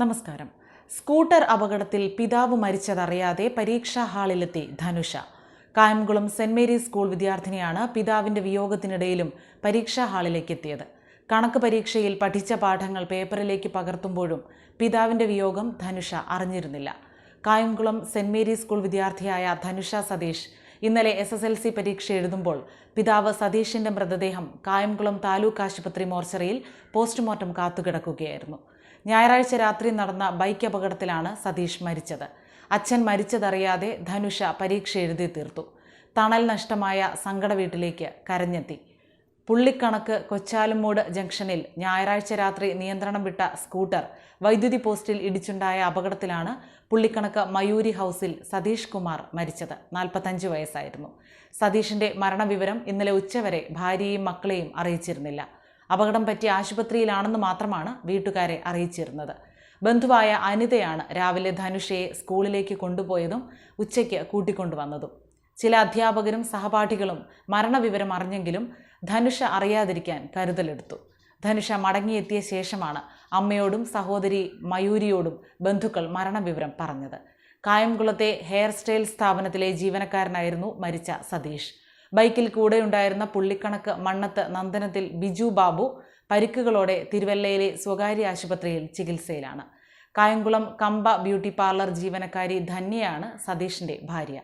നമസ്കാരം. സ്കൂട്ടർ അപകടത്തിൽ പിതാവ് മരിച്ചതറിയാതെ പരീക്ഷാ ഹാളിലെത്തി Dhanusha. Kayamkulam saint Mary's school വിദ്യാർത്ഥിനിയാണ് പിതാവിന്റെ വിയോഗത്തിനിടയിലും പരീക്ഷാ ഹാളിലേക്ക് എത്തിയത് കണക്ക് പരീക്ഷയിൽ പഠിച്ച പാഠങ്ങൾ പേപ്പറിലേക്ക് പകർത്തുമ്പോഴും പിതാവിന്റെ വിയോഗം ധനുഷ അറിഞ്ഞിരുന്നില്ല. കായംകുളം സെന്റ് മേരീസ് സ്കൂൾ വിദ്യാർത്ഥിയായ ധനുഷ സതീഷ് ഇന്നലെ എസ് എസ് എൽ സി പരീക്ഷ എഴുതുമ്പോൾ പിതാവ് സതീഷിന്റെ മൃതദേഹം കായംകുളം താലൂക്ക് ആശുപത്രി മോർച്ചറിയിൽ പോസ്റ്റ്മോർട്ടം കാത്തുകിടക്കുകയായിരുന്നു. ഞായറാഴ്ച രാത്രി നടന്ന ബൈക്ക് അപകടത്തിലാണ് സതീഷ് മരിച്ചത്. അച്ഛൻ മരിച്ചതറിയാതെ ധനുഷ പരീക്ഷ എഴുതി തീർത്തു. തണൽ നഷ്ടമായ സങ്കട വീട്ടിലേക്ക് കരഞ്ഞെത്തി. പുള്ളിക്കണക്ക് കൊച്ചാലുമൂട് ജംഗ്ഷനിൽ ഞായറാഴ്ച രാത്രി നിയന്ത്രണം വിട്ട സ്കൂട്ടർ വൈദ്യുതി പോസ്റ്റിൽ ഇടിച്ചുണ്ടായ അപകടത്തിലാണ് പുള്ളിക്കണക്ക് മയൂരി ഹൗസിൽ സതീഷ് കുമാർ മരിച്ചത്. നാൽപ്പത്തഞ്ച് വയസ്സായിരുന്നു. സതീഷിന്റെ മരണവിവരം ഇന്നലെ ഉച്ചവരെ ഭാര്യയും മക്കളെയും അറിയിച്ചിരുന്നില്ല. അപകടം പറ്റിയ ആശുപത്രിയിലാണെന്ന് മാത്രമാണ് വീട്ടുകാരെ അറിയിച്ചിരുന്നത്. ബന്ധുവായ അനിതയാണ് രാവിലെ ധനുഷയെ സ്കൂളിലേക്ക് കൊണ്ടുപോയതും ഉച്ചയ്ക്ക് കൂട്ടിക്കൊണ്ടുവന്നതും. ചില അധ്യാപകരും സഹപാഠികളും മരണവിവരം അറിഞ്ഞെങ്കിലും ധനുഷ അറിയാതിരിക്കാൻ കരുതലെടുത്തു. ധനുഷ മടങ്ങിയെത്തിയ ശേഷമാണ് അമ്മയോടും സഹോദരി മയൂരിയോടും ബന്ധുക്കൾ മരണവിവരം പറഞ്ഞത്. കായംകുളത്തെ ഹെയർ സ്റ്റൈൽ സ്ഥാപനത്തിലെ ജീവനക്കാരനായിരുന്നു മരിച്ച സതീഷ്. ബൈക്കിൽ കൂടെ ഉണ്ടായിരുന്ന പുള്ളിക്കണക്ക് മണ്ണത്ത് നന്ദനത്തിൽ ബിജു ബാബു പരിക്കുകളോടെ തിരുവല്ലയിലെ സ്വകാര്യ ആശുപത്രിയിൽ ചികിത്സയിലാണ്. കായംകുളം കമ്പ ബ്യൂട്ടി പാർലർ ജീവനക്കാരി ധന്യയാണ് സതീഷിന്റെ ഭാര്യ.